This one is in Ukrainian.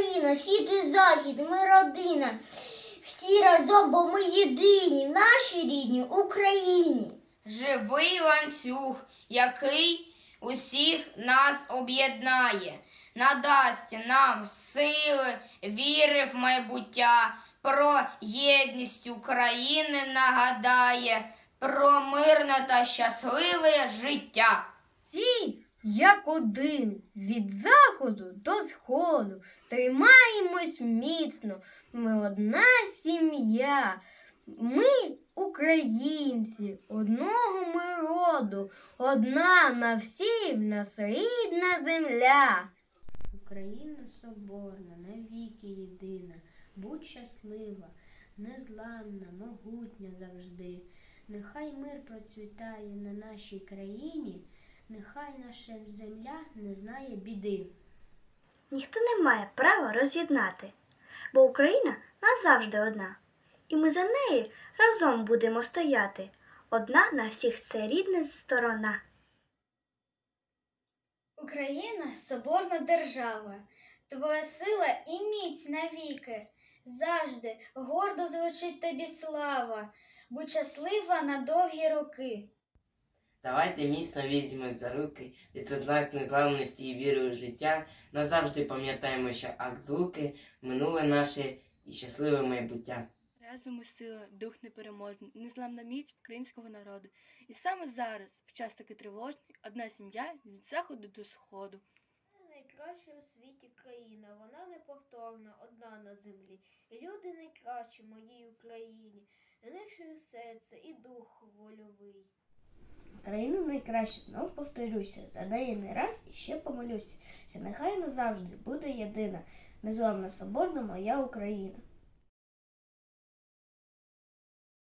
Україна, схід і захід, ми родина. Всі разом, бо ми єдині, в нашій рідній Україні. Живий ланцюг, який усіх нас об'єднає, надасть нам сили, віри в майбуття, про єдність України нагадає, про мирне та щасливе життя. Всі, як один, від заходу до сходу, тримаємось міцно. Ми одна сім'я. Ми українці, одного ми роду, одна на всі в нас рідна земля. Україна соборна, навіки єдина, будь щаслива, незламна, могутня завжди. Нехай мир процвітає на нашій країні, нехай наша земля не знає біди. Ніхто не має права роз'єднати, бо Україна назавжди одна, і ми за неї разом будемо стояти. Одна на всіх це рідна сторона. Україна соборна держава, твоя сила і міць навіки. Завжди гордо звучить тобі слава, будь щаслива на довгі роки. Давайте міцно візьмемо за руки, і це знак незламності і віри у життя. Назавжди пам'ятаємо, що акт злуки минуле наше і щасливе майбуття. Разом ми сила, дух непереможний, незламна міць українського народу. І саме зараз, в час такий тривожний, одна сім'я від заходу до сходу. Найкраща у світі країна, вона неповторна, одна на землі. І люди найкращі в моїй Україні, них серце і дух вольовий. Україна найкраща, знов повторюся, за неї не раз і ще помолюся. Нехай назавжди буде єдина, незламна соборна моя Україна.